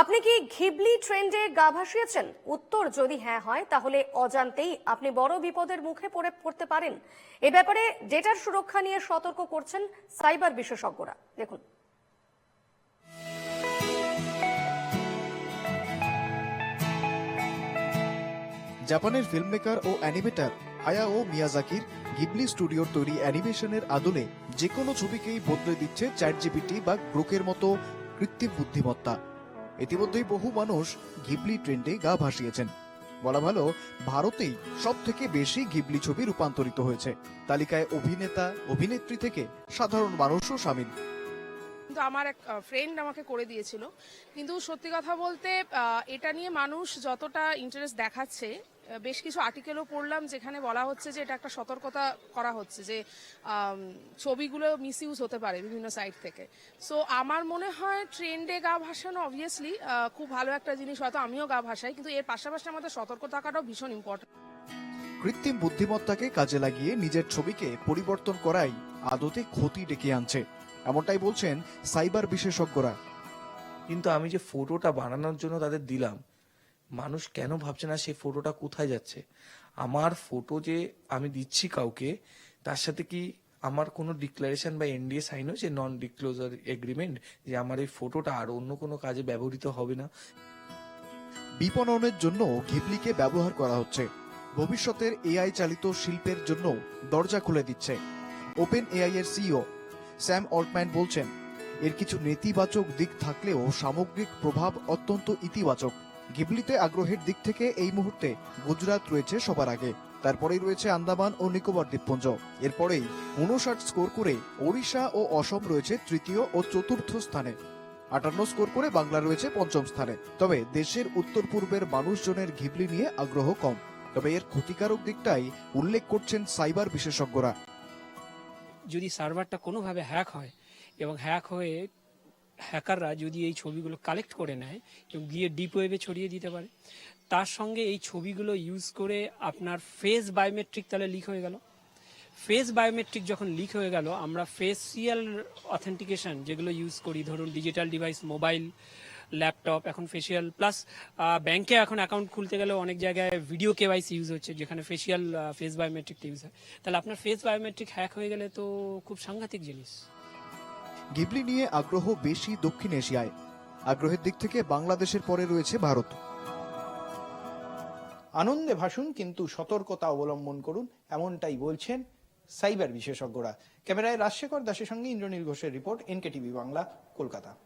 আপনি কি ঘিবলি ট্রেন্ডে গা ভাসিয়েছেন? উত্তর যদি হ্যাঁ হয়, তাহলে অজান্তেই আপনি বড় বিপদের মুখে পড়ে, পড়তে পারেন। এ ব্যাপারে ডেটার সুরক্ষা নিয়ে সতর্ক করছেন সাইবার বিশেষজ্ঞরা। দেখুন। জাপানের ফিল্মমেকার ও অ্যানিমেটর হায়াও মিয়াজাকির গিবলি স্টুডিওর তৈরি অ্যানিমেশনের আদলে যে কোনো ছবিকেই বদলে দিচ্ছে চ্যাট জিপিটি বা গ্রোকের মতো কৃত্রিম বুদ্ধিমত্তা। ইতিমধ্যেই বহু মানুষ ঘিবলি ট্রেন্ডে গা ভাসিয়েছেন। বলা ভালো, ভারতেই সব থেকে বেশি ঘিবলি ছবি রূপান্তরিত হয়েছে। তালিকায় অভিনেতা, অভিনেত্রী থেকে সাধারণ মানুষও সামিল। কিন্তু আমার এক ফ্রেন্ড আমাকে করে দিয়েছিল। কিন্তু সত্যি কথা বলতে এটা নিয়ে মানুষ যতটা ইন্টারেস্ট দেখাচ্ছে বেশ কিছু আর্টিকেলও পড়লাম যেখানে বলা হচ্ছে যে এটা একটা সতর্কতা করা হচ্ছে যে ছবিগুলো মিস ইউজ হতে পারে বিভিন্ন সাইট থেকে। সো আমার মনে হয় ট্রেন্ডে গা ভাসানো অবভিয়াসলি খুব ভালো একটা জিনিস হয়তো আমিও গা ভাসাই কিন্তু এর পাশাপাশি আমাদের সতর্ক থাকাটাও ভীষণ ইম্পর্টেন্ট কৃত্রিম বুদ্ধিমত্তাকে কাজে লাগিয়ে নিজের ছবিকে পরিবর্তন করাই আদতে ক্ষতি ডেকে আনছে। এমনটাই বলছেন সাইবার বিশেষজ্ঞরা। কিন্তু আমি যে ফটোটা বানানোর জন্য তাদের দিলাম মানুষ কেন ভাবছে না সেই ফটোটা কোথায় যাচ্ছে? আমার ফটো যে আমি দিচ্ছি কাউকে, তার সাথে কি আমার কোনো ডিক্লারেশন বা এনডিএ সাইন হয়েছে? নন ডিক্লোজার এগ্রিমেন্ট যে আমার এই ফটোটা আর অন্য কোনো কাজে ব্যবহৃত হবে না? বিপণনের জন্য ঘিবলিকে ব্যবহার করা হচ্ছে। ভবিষ্যতের এআই চালিত শিল্পের জন্য দরজা খুলে দিচ্ছে। ওপেন এআই এর সিইও স্যাম অল্টম্যান বলছেন, এর কিছু নেতিবাচক দিক থাকলেও সামগ্রিক প্রভাব অত্যন্ত ইতিবাচক। গিবলিতে আগ্রহের দিক থেকে এই মুহূর্তে গুজরাট রয়েছে সবার আগে। তারপরেই রয়েছে আন্দামান ও নিকোবর দ্বীপপুঞ্জ। এরপরেই উনষাট স্কোর করে ওড়িশা ও অসম রয়েছে তৃতীয় ও চতুর্থ স্থানে। আটান্ন স্কোর করে বাংলা রয়েছে পঞ্চম স্থানে। তবে দেশের উত্তর পূর্বের মানুষজনের ঘিবলি নিয়ে আগ্রহ কম। তবে এর ক্ষতিকারক দিকটাই উল্লেখ করছেন সাইবার বিশেষজ্ঞরা। যদি সার্ভারটা কোনোভাবে হ্যাক হয় এবং হ্যাক হয়ে হ্যাকাররা যদি এই ছবিগুলো কালেক্ট করে নেয় এবং গিয়ে ডিপ ওয়েবে ছড়িয়ে দিতে পারে, তার সঙ্গে এই ছবিগুলো ইউজ করে আপনার ফেস বায়োমেট্রিক তাহলে লিক হয়ে গেল। ফেস বায়োমেট্রিক যখন লিক হয়ে গেল, আমরা ফেসিয়াল অথেন্টিকেশন যেগুলো ইউজ করি, ধরুন ডিজিটাল ডিভাইস মোবাইল ল্যাপটপ এখন ফেসিয়াল প্লাস ব্যাংকে এখন অ্যাকাউন্ট খুলতে গেলেও অনেক জায়গায় ভিডিও কেওয়াইসি ইউজ হচ্ছে, যেখানে ফেসিয়াল ফেস বায়োমেট্রিক ইউজ হয়। তাহলে আপনার ফেস বায়োমেট্রিক হ্যাক হয়ে গেলে তো খুব সাংঘাতিক জিনিস। গিবলি নিয়ে আগ্রহ বেশি দক্ষিণ এশিয়ায়। আগ্রহের দিক থেকে বাংলাদেশের পরে রয়েছে ভারত। আনন্দে ভাসুন, কিন্তু সতর্কতা অবলম্বন করুন, এমনটাই বলছেন সাইবার বিশেষজ্ঞরা। ক্যামেরায় রাজশেখর দাসের সঙ্গে ইন্দ্রনীল ঘোষের report NK TV Bangla, Kolkata.